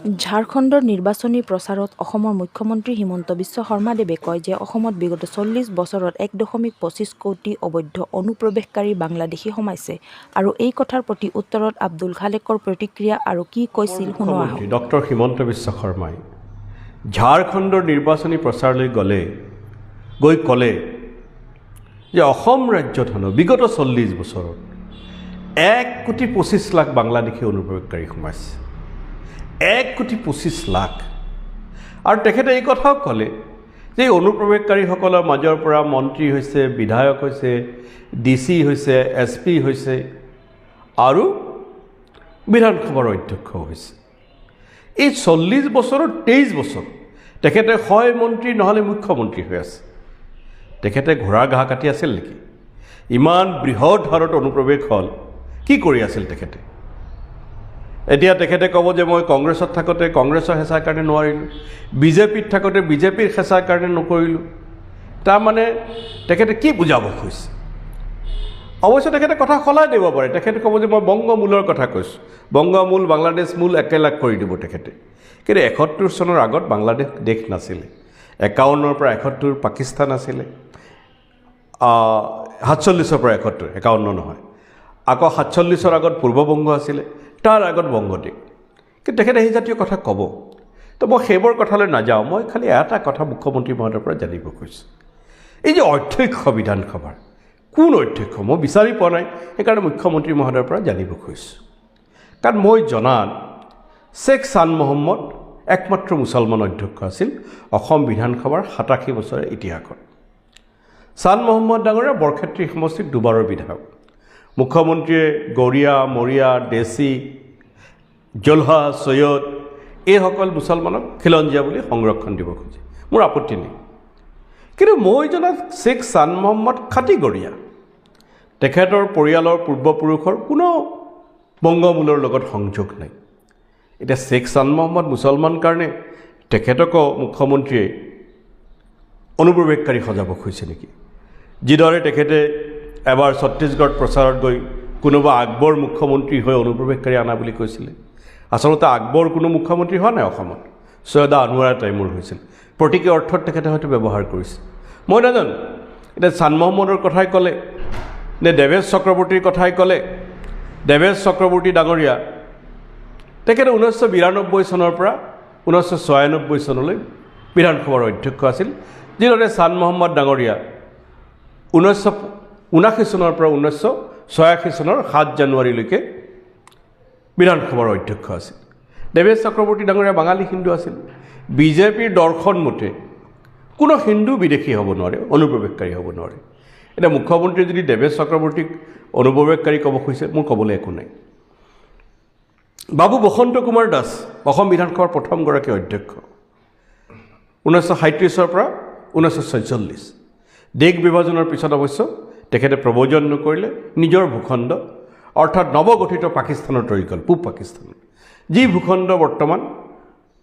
ঝাৰখণ্ডৰ নিৰ্বাচনী প্ৰচাৰত অসমৰ মুখ্যমন্ত্ৰী হিমন্ত বিশ্ব শৰ্মাদেৱে কয় যে অসমত বিগত চল্লিছ বছৰত এক দশমিক পঁচিছ কোটি অবৈধ অনুপ্ৰৱেশকাৰী বাংলাদেশী সোমাইছে। আৰু এই কথাৰ প্ৰতি উত্তৰত আব্দুল খালেকৰ প্ৰতিক্ৰিয়া আৰু কি কৈছিল আহক ডক্টৰ হিমন্ত বিশ্ব শৰ্মাই ঝাৰখণ্ডৰ নিৰ্বাচনী প্ৰচাৰলৈ গ'লে গৈ ক'লে যে অসম ৰাজ্যত হেনো বিগত চল্লিছ বছৰত এক কোটি পঁচিছ লাখ বাংলাদেশী অনুপ্ৰৱেশকাৰী সোমাইছে। এক কোটি পঁচিছ লাখ। আৰু তেখেতে এই কথাও ক'লে যে এই অনুপ্ৰৱেশকাৰীসকলৰ মাজৰ পৰা মন্ত্ৰী হৈছে বিধায়ক হৈছে ডি চি হৈছে এছ পি হৈছে আৰু বিধানসভাৰ অধ্যক্ষও হৈছে। এই চল্লিছ বছৰত তেইছ বছৰ তেখেতে হয় মন্ত্ৰী নহ'লে মুখ্যমন্ত্ৰী হৈ আছে। তেখেতে ঘোঁৰাৰ ঘাঁহ কাটি আছিল নেকি? ইমান বৃহৎ হাৰত অনুপ্ৰৱেশ হ'ল। কি কৰি আছিল তেখেতে? এতিয়া তেখেতে ক'ব যে মই কংগ্ৰেছত থাকোঁতে কংগ্ৰেছৰ হেঁচাৰ কাৰণে নোৱাৰিলোঁ বিজেপিত থাকোঁতে বিজেপিৰ হেঁচাৰ কাৰণে নকৰিলোঁ। তাৰমানে তেখেতে কি বুজাব খুজিছে? অৱশ্যে তেখেতে কথা সলাই দিব পাৰে। তেখেতে ক'ব যে মই বংগমূলৰ কথা কৈছোঁ। বংগমূল বাংলাদেশ মূল একেলগ কৰি দিব তেখেতে। কিন্তু এসত্তৰ চনৰ আগত বাংলাদেশ দেশ নাছিলে। একাৱন্নৰ পৰা এসত্তৰ পাকিস্তান আছিলে। সাতচল্লিছৰ পৰা এসত্তৰ একাৱন্ন নহয়। আকৌ সাতচল্লিছৰ আগত পূৰ্ববংগ আছিলে। তাৰ আগত বংগদেশ কিন্তু তেখেতে সেই জাতীয় কথা ক'ব। তো মই সেইবোৰ কথালৈ নাযাওঁ মই খালি এটা কথা মুখ্যমন্ত্ৰী মহোদয়ৰ পৰা জানিব খুজিছোঁ। এই যে অধ্যক্ষ বিধানসভাৰ কোন অধ্যক্ষ? মই বিচাৰি পোৱা নাই সেইকাৰণে মুখ্যমন্ত্ৰী মহোদয়ৰ পৰা জানিব খুজিছোঁ। কাৰণ মই জনাত শ্বেখ চান মহম্মদ একমাত্ৰ মুছলমান অধ্যক্ষ আছিল অসম বিধানসভাৰ সাতাশী বছৰৰ ইতিহাসত। চান মহম্মদ ডাঙৰীয়া বৰক্ষেত্ৰী সমষ্টিত দুবাৰৰ বিধায়ক। মুখ্যমন্ত্ৰীয়ে গৰীয়া মৰিয়া ডেচি জলহা চৈয়দ এইসকল মুছলমানক খিলঞ্জীয়া বুলি সংৰক্ষণ দিব খোজে। মোৰ আপত্তি নাই। কিন্তু মই জনাত শ্বেখ চান মহম্মদ খাটিগৰীয়া তেখেতৰ পৰিয়ালৰ পূৰ্বপুৰুষৰ কোনো বংগমূলৰ লগত সংযোগ নাই। এতিয়া শ্বেখ চান মহম্মদ মুছলমান কাৰণে তেখেতকো মুখ্যমন্ত্ৰীয়ে অনুপ্ৰৱেশকাৰী সজাব খুজিছে নেকি? যিদৰে তেখেতে এবাৰ ছত্তীশগড় প্ৰচাৰত গৈ কোনোবা আকবৰ মুখ্যমন্ত্ৰী হৈ অনুপ্ৰৱেশকাৰী অনা বুলি কৈছিলে। আচলতে আকবৰ কোনো মুখ্যমন্ত্ৰী হোৱা নাই অসমত। চৈয়দা আনোৱাৰা টাইমৰ হৈছিল। প্ৰতীকী অৰ্থত তেখেতে হয়তো ব্যৱহাৰ কৰিছে। মই নাজানো। এতিয়া চান মহম্মদৰ কথাই ক'লে নে দেৱেশ চক্ৰৱৰ্তীৰ কথাই ক'লে? দেৱেশ চক্ৰৱৰ্তী ডাঙৰীয়া, তেখেতে ঊনৈছশ বিৰান্নব্বৈ চনৰ পৰা ঊনৈছশ ছয়ানব্বৈ চনলৈ বিধানসভাৰ অধ্যক্ষ আছিল, যিদৰে চান মহম্মদ ডাঙৰীয়া ঊনৈছশ ঊনাশী চনৰ পৰা ঊনৈছশ ছয়াশী চনৰ সাত জানুৱাৰীলৈকে বিধানসভাৰ অধ্যক্ষ আছিল। দেৱেশ চক্ৰৱৰ্তী ডাঙৰীয়া বাঙালী হিন্দু আছিল। বিজেপিৰ দৰ্শন মতে কোনো হিন্দু বিদেশী হ'ব নোৱাৰে অনুপ্ৰৱেশকাৰী হ'ব নোৱাৰে। এতিয়া মুখ্যমন্ত্ৰীয়ে যদি দেৱেশ চক্ৰৱৰ্তীক অনুপ্ৰৱেশকাৰী ক'ব খুজিছে মোৰ ক'বলৈ একো নাই। বাবু বসন্ত কুমাৰ দাস অসম বিধানসভাৰ প্ৰথমগৰাকী অধ্যক্ষ। ঊনৈছশ সাতত্ৰিছৰ পৰা ঊনৈছশ ছয়চল্লিছ। দেশ বিভাজনৰ পিছত অৱশ্য তেখেতে প্ৰব্ৰজন নকৰিলে, নিজৰ ভূখণ্ড, অৰ্থাৎ নৱগঠিত পাকিস্তানৰ তৰি গ'ল পূব পাকিস্তান। যি ভূখণ্ড বৰ্তমান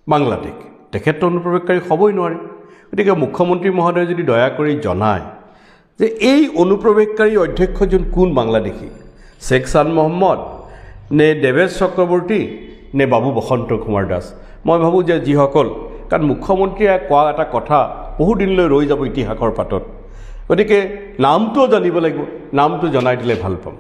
বাংলাদেশ, তেখেতটো অনুপ্ৰৱেশকাৰী হ'বই নোৱাৰে। গতিকে মুখ্যমন্ত্ৰী মহোদয়ে যদি দয়া কৰি জনায় যে এই অনুপ্ৰৱেশকাৰী অধ্যক্ষজন কোন বাংলাদেশী, শ্বেখ চান মহম্মদ, নে দেৱেশ চক্ৰৱৰ্তী, নে বাবু বসন্ত কুমাৰ দাস, মই ভাবোঁ যে যিসকল, কাৰণ মুখ্যমন্ত্ৰীয়ে কোৱা এটা কথা বহুদিনলৈ ৰৈ যাব ইতিহাসৰ পাতত গতিকে নামটোও জানিব লাগিব নামটো জনাই দিলে ভাল পাম।